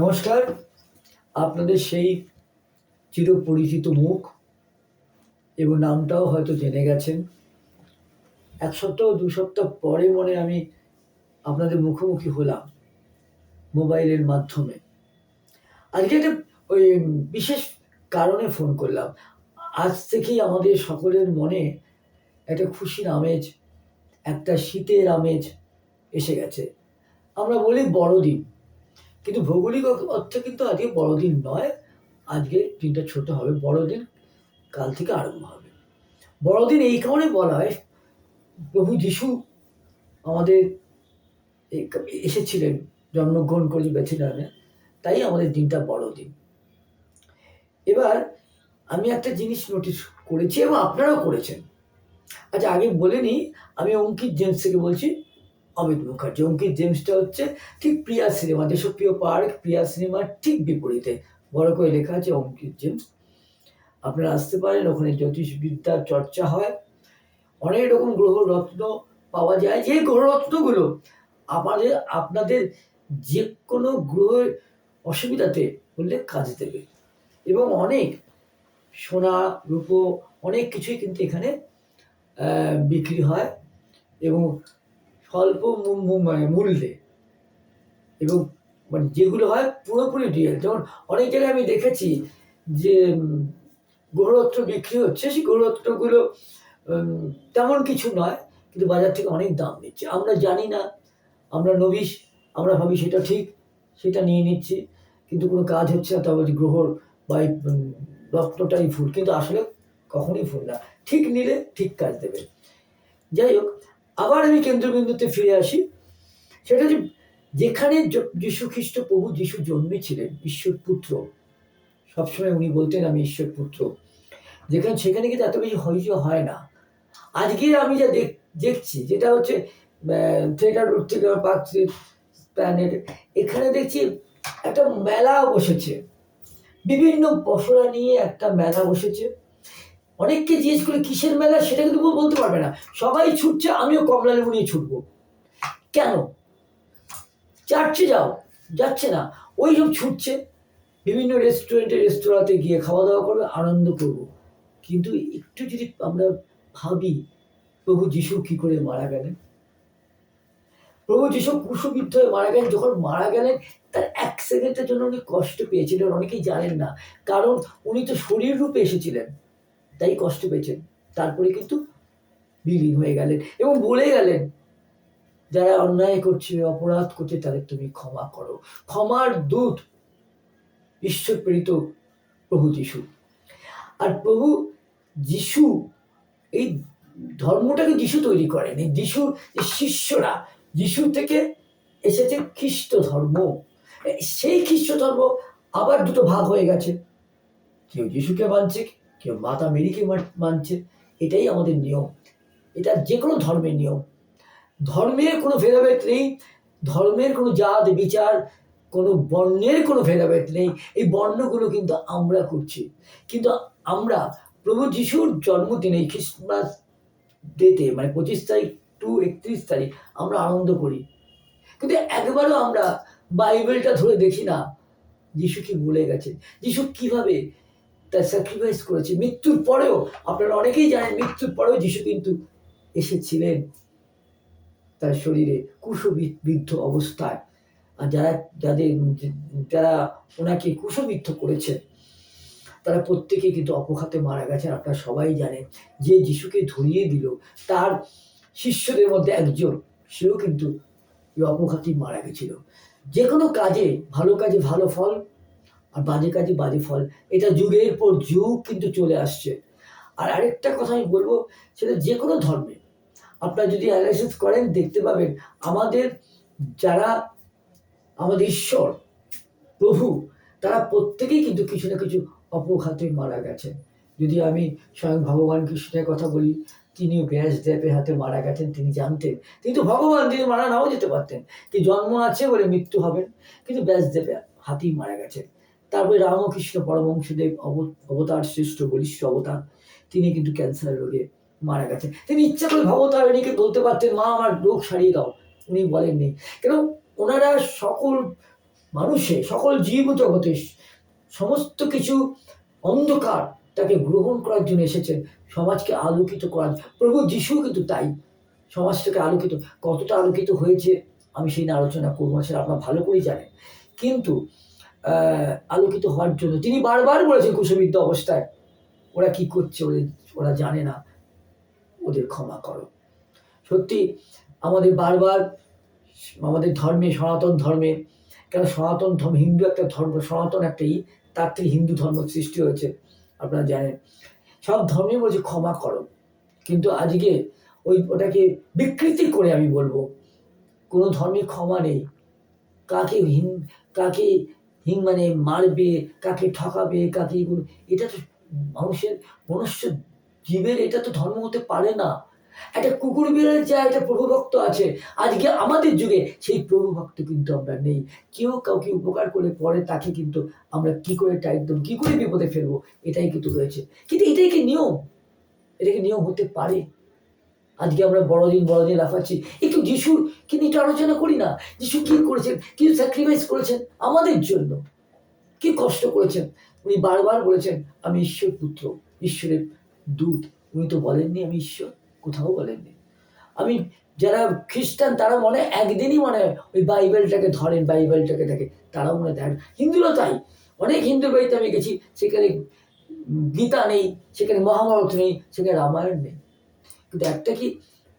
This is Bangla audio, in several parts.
নমস্কার, আপনাদের সেই চিরপরিচিত মুখ এবং নামটাও হয়তো জেনে গেছেন। এক সপ্তাহ, দু সপ্তাহ পরে মনে আমি আপনাদের মুখোমুখি হলাম মোবাইলের মাধ্যমে। আজকে একটা ওই বিশেষ কারণে ফোন করলাম। আজ থেকেই আমাদের সকলের মনে একটা খুশির আমেজ, একটা শীতের আমেজ এসে গেছে। আমরা বলি বড়দিন। কিন্তু ভৌগোলিক অর্থে কিন্তু আজকে বড়দিন নয়, আজকে দিনটা ছোট হবে, বড়দিন কাল থেকে আরম্ভ হবে। বড়দিন এই কারণে বলা হয়, প্রভু যিশু আমাদের এসেছিলেন, জন্মগ্রহণ করে বেছিলেন তাই আমাদের দিনটা বড়দিন। এবার আমি একটা জিনিস নোটিস করেছি এবং আপনারাও করেছেন। আচ্ছা আগে বলে নিই, আমি অঙ্কিত জেমস থেকে বলছি অমিত মুখার্জি। অঙ্কিত জেমসটা হচ্ছে ঠিক প্রিয়া সিনেমা, দেশপ্রিয় পার্ক, প্রিয়া সিনেমার ঠিক বিপরীতে। বড় করে লেখা আছে অঙ্কিত জেমস। আপনারা আসতে পারেন, ওখানে জ্যোতিষবিদ্যার চর্চা হয়। অনেক রকম গ্রহ রত্ন পাওয়া যায়। যে গ্রহরত্নগুলো আমাদের, আপনাদের যে কোনো গ্রহের অসুবিধাতে বললে কাজে দেবে। এবং অনেক সোনা, রূপো, অনেক কিছুই কিন্তু এখানে বিক্রি হয়। এবং স্বল্প মানে মূল্যে। এবং মানে যেগুলো হয় পুরোপুরি রিয়েল যেমন অনেক জায়গায় আমি দেখেছি যে গ্রহরত্ন বিক্রি হচ্ছে, সেই গ্রহরত্নগুলো তেমন কিছু নয়, কিন্তু বাজার থেকে অনেক দাম নিচ্ছে। আমরা জানি না, আমরা নবিশ আমরা ভাবি সেটা ঠিক, সেটা নিয়ে নিচ্ছি, কিন্তু কোনো কাজ হচ্ছে না, তা বলছি গ্রহর বা রত্নটাই ভুল কিন্তু আসলে কখনোই ফুল না। ঠিক নিলে ঠিক কাজ দেবে। যাই হোক আবার আমি কেন্দ্রবিন্দুতে ফিরে আসি। সেটা যে যেখানে যীশু খ্রিস্ট প্রভু যীশু জন্মেছিলেন, ঈশ্বর পুত্র। সবসময় উনি বলতেন, আমি ঈশ্বর পুত্র। যেখানে সেখানে কিন্তু এত বেশি হইচই হয় না। আজকে আমি যা দেখ দেখছি, যেটা হচ্ছে থিয়েটার রোড থেকে পার্ক প্ল্যানেট এখানে দেখছি একটা মেলা বসেছে। বিভিন্ন পসরা নিয়ে একটা মেলা বসেছে। অনেককে জিজ্ঞেস করে কিসের মেলা সেটা কিন্তু বলতে পারবে না। সবাই ছুটছে, আমিও কমলা লেবু নিয়ে ছুটবো। কেন? চার্চে যাও, যাচ্ছে না। ওই সব ছুটছে। বিভিন্ন রেস্টুরেন্টে রেস্তোরাঁতে গিয়ে খাওয়া দাওয়া করবে, আনন্দ করব। কিন্তু একটু যদি আমরা ভাবি, প্রভু যিশু কি করে মারা গেলেন? প্রভু যিশু কুশবিদ্ধ হয়ে মারা গেলেন। যখন মারা গেলেন, তার এক সেকেন্ডের জন্য উনি কষ্ট পেয়েছিলেন। অনেকেই জানেন না। কারণ উনি তো শরীর রূপে এসেছিলেন। তাই কষ্ট পেয়েছেন। তারপরে কিন্তু বিলীন হয়ে গেলেন এবং বলে গেলেন, যারা অন্যায় করছে, অপরাধ করছে, তাদের তুমি ক্ষমা করো। ক্ষমার দূত ঈশ্বর প্রেরিত প্রভু যিশু। আর প্রভু যিশু, এই ধর্মটাকে যিশু তৈরি করেন। এই যিশু শিষ্যরা, যিশু থেকে এসেছে খ্রিস্ট ধর্ম। সেই খ্রিস্ট ধর্ম আবার দুটো ভাগ হয়ে গেছে। কেউ যিশুকে মানছে কেউ মাতা মেরিকে মান- মানছে, এটাই আমাদের নিয়ম। এটা যে কোনো ধর্মের নিয়ম। ধর্মের কোনো ভেদাভেদ নেই, ধর্মের কোনো জাত, বিচার, কোনো বর্ণের কোনো ভেদাভেদ নেই। এই বর্ণগুলো কিন্তু আমরা করছি। কিন্তু আমরা প্রভু যিশুর জন্মদিনে খ্রিস্টমাস ডেতে মানে পঁচিশ তারিখ টু একত্রিশ তারিখ, আমরা আনন্দ করি। কিন্তু একবারও আমরা বাইবেলটা ধরে দেখি না, যিশু কি বলে গেছে? যিশু কীভাবে তার স্যাক্রিফাইস করেছে। মৃত্যুর পরেও, আপনারা অনেকেই জানেন, মৃত্যুর পরেও যিশু কিন্তু এসেছিলেন তার শরীরে কুশবিদ্ধ অবস্থায়। আর যারা, যাদের, যারা ওনাকে কুশবিদ্ধ করেছে তারা প্রত্যেকে কিন্তু অপঘাতে মারা গেছেন। আপনারা সবাই জানেন, যে যিশুকে ধরিয়ে দিল, তার শিষ্যদের মধ্যে একজন, সেও কিন্তু অপঘাতেই মারা গেছিল। যে কোনো কাজে, ভালো কাজে ভালো ফল আর বাজে কাজে বাজে ফল। এটা যুগের পর যুগ কিন্তু চলে আসছে। আর আরেকটা কথা আমি বলব, সেটা যে কোনো ধর্মে। আপনারা যদি অ্যানালাইসিস করেন, দেখতে পাবেন আমাদের যারা আমাদের ঈশ্বর, প্রভু, তারা প্রত্যেকেই কিন্তু কিছু না কিছু অপঘাতে মারা গেছেন। যদি আমি স্বয়ং ভগবান কৃষ্ণের কথা বলি, তিনিও ব্যাসদেবের হাতে মারা গেছেন, তিনি জানতেন। তিনি তো ভগবান, তিনি মারা নাও যেতে পারতেন। কি জন্ম আছে বলে মৃত্যু হবেন? কিন্তু ব্যাসদেবের হাতেই মারা গেছেন। তারপরে রামকৃষ্ণ পরমংশদেব অব- অবতার, শ্রেষ্ঠ বলিষ্ঠ অবতার, তিনি কিন্তু ক্যান্সার রোগে মারা গেছেন। তিনি ইচ্ছা করে ভবতারিণীকে বলতে পারতেন, মা, আমার রোগ সারিয়ে দাও। উনি বলেননি কেন? ওনারা সকল মানুষে, সকল জীব জগতে সমস্ত কিছু অন্ধকার তাকে গ্রহণ করার জন্য এসেছেন। সমাজকে আলোকিত করার প্রভু যিশু কিন্তু তাই। সমাজটাকে আলোকিত। কতটা আলোকিত হয়েছে, আমি সেই নিয়ে আলোচনা করব সেটা আপনার ভালো করেই জানেন। কিন্তু আলোকিত হওয়ার জন্য। তিনি বারবার বলেছেন কুশবিদ্ধ অবস্থায়, ওরা কি করছে ওদের, ওরা জানে না। ওদের ক্ষমা করো। সত্যি, আমাদের বারবার আমাদের ধর্মে, সনাতন ধর্মে, কেন সনাতন ধর্ম, হিন্দু একটা ধর্ম, সনাতন একটা ই, তার থেকে হিন্দু ধর্ম সৃষ্টি হয়েছে, আপনারা জানেন। সব ধর্মে বলছে ক্ষমা করো। কিন্তু আজকে ওই ওটাকে বিকৃতি করে আমি বলব, কোনো ধর্মে ক্ষমা নেই। কাকে হিং কাকে হিং মানে মারবে, কাকে ঠকাবে, কাকে এগুলো এটা তো মানুষের মনুষ্য জীবের, এটা তো ধর্ম হতে পারে না। একটা কুকুর বিড়ালের যা একটা প্রভুভক্ত আছে। আজকে আমাদের যুগে সেই প্রভুভক্ত কিন্তু আমরা নেই। কেউ কাউকে উপকার করে পরে তাকে কিন্তু আমরা কি করে টাইট দেবো, কি করে বিপদে ফেলব, এটাই কিন্তু রয়েছে। কিন্তু এটাই কি নিয়ম? এটা কি নিয়ম হতে পারে? আজকে আমরা বড়দিন বড়দিন লাফাচ্ছি। একটু যিশুর কিন্তু একটু আলোচনা করি না। যিশু কি করেছেন? কি স্যাক্রিফাইস করেছেন? আমাদের জন্য। কি কষ্ট করেছেন? উনি বারবার বলেছেন, আমি ঈশ্বর পুত্র। ঈশ্বরের দূত। উনি তো বলেননি আমি ঈশ্বর। কোথাও বলেননি। আমি যারা খ্রিস্টান, তারা মনে একদিনই মনে ওই বাইবেলটাকে ধরেন, বাইবেলটাকে দেখে। তারাও মনে দেখেন। হিন্দুরা তাই। অনেক হিন্দু বাড়িতে আমি গেছি, সেখানে গীতা নেই, সেখানে মহাভারত নেই, সেখানে রামায়ণ নেই। কিন্তু একটা কি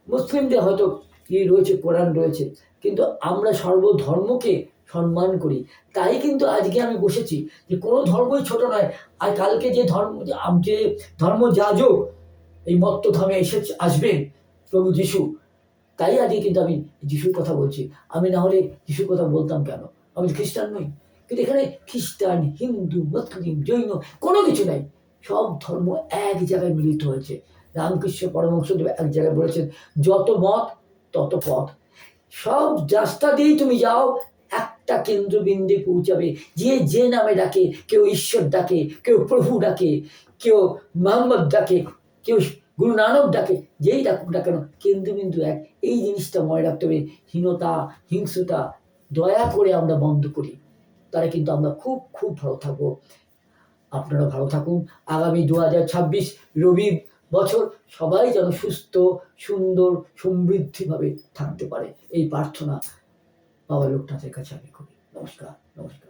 মুসলিমদের হয়তো ই রয়েছে, কোরআন রয়েছে, কিন্তু আমরা সর্বধর্মকে সম্মান করি। তাই কিন্তু আজকে আমি বসেছি যে কোনো ধর্মই ছোট নয়। আর কালকে যে ধর্ম যে ধর্ম যাজক এই মত্ত ধামে এসে আসবেন প্রভু যিশু। তাই আজকে কিন্তু আমি যিশুর কথা বলছি। আমি না হলে যিশুর কথা বলতাম কেন? আমি খ্রিস্টান নই। কিন্তু এখানে খ্রিস্টান, হিন্দু, মুসলিম, জৈন কোনো কিছু নাই। সব ধর্ম এক জায়গায় মিলিত হয়েছে। রামকৃষ্ণ পরমহংসদেব এক জায়গায় বলেছেন, যত মত, তত পথ। সব রাস্তা দিয়েই তুমি যাও, একটা কেন্দ্রবিন্দু পৌঁছাবে। যে যে নামে ডাকে, কেউ ঈশ্বর ডাকে, কেউ প্রভু ডাকে, কেউ মোহাম্মদ ডাকে, কেউ গুরু নানক ডাকে, যেই ডাকুক না কেন, কেন্দ্রবিন্দু এক। এই জিনিসটা মনে রাখতে হবে। হীনতা হিংসতা দয়া করে আমরা বন্ধ করি। তাহলে কিন্তু আমরা খুব খুব ভালো থাকব। আপনারা ভালো থাকুন। আগামী দু হাজার ছাব্বিশ রবি বছর সবাই যেন সুস্থ, সুন্দর, সমৃদ্ধিভাবে থাকতে পারে। এই প্রার্থনা বাবা লোকনাথের কাছে আমি করি। নমস্কার নমস্কার।